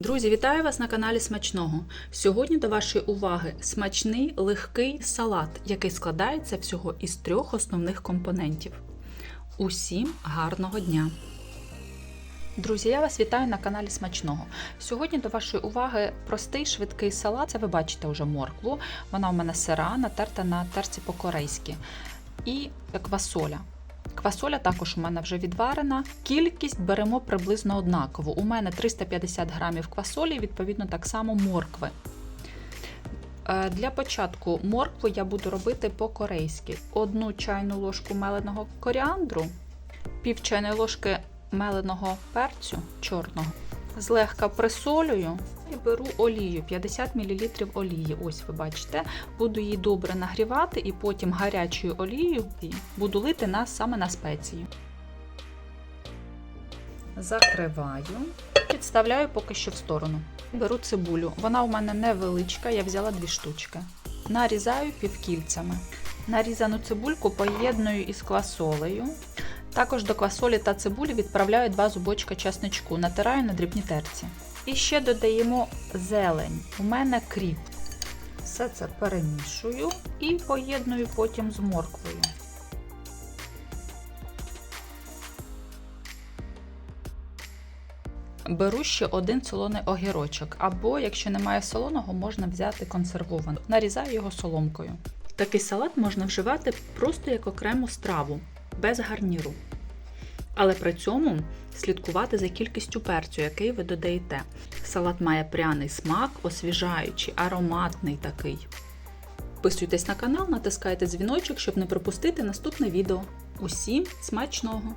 Друзі, вітаю вас на каналі Смачного. Сьогодні до вашої уваги смачний легкий салат, який складається всього із трьох основних компонентів. Усім гарного дня! Друзі, я вас вітаю на каналі Смачного. Сьогодні до вашої уваги простий швидкий салат. Це ви бачите вже моркву. Вона у мене сира, натерта на терці по-корейськи. І квасоля. Квасоля також у мене вже відварена. Кількість беремо приблизно однакову. У мене 350 грамів квасолі, відповідно, так само моркви. Е, Для початку моркву я буду робити по-корейськи. Одну чайну ложку меленого коріандру, пів чайної ложки меленого перцю чорного. Злегка присолюю і беру олію, 50 мл олії. Ось ви бачите. Буду її добре нагрівати і потім гарячою олією буду лити на, саме на спеції. Закриваю, підставляю поки що в сторону. Беру цибулю. Вона у мене невеличка, я взяла дві штучки. Нарізаю півкільцями. Нарізану цибульку поєдную із квасолею. Також до квасолі та цибулі відправляю два зубочка часничку, натираю на дрібні терці. І ще додаємо зелень. У мене кріп. Все це перемішую і поєдную потім з морквою. Беру ще один солоний огірочок, або, якщо немає солоного, можна взяти консервований. Нарізаю його соломкою. Такий салат можна вживати просто як окрему страву, без гарніру. Але при цьому слідкувати за кількістю перцю, який ви додаєте. Салат має пряний смак, освіжаючий, ароматний такий. Підписуйтесь на канал, натискайте дзвіночок, щоб не пропустити наступне відео. Усім смачного!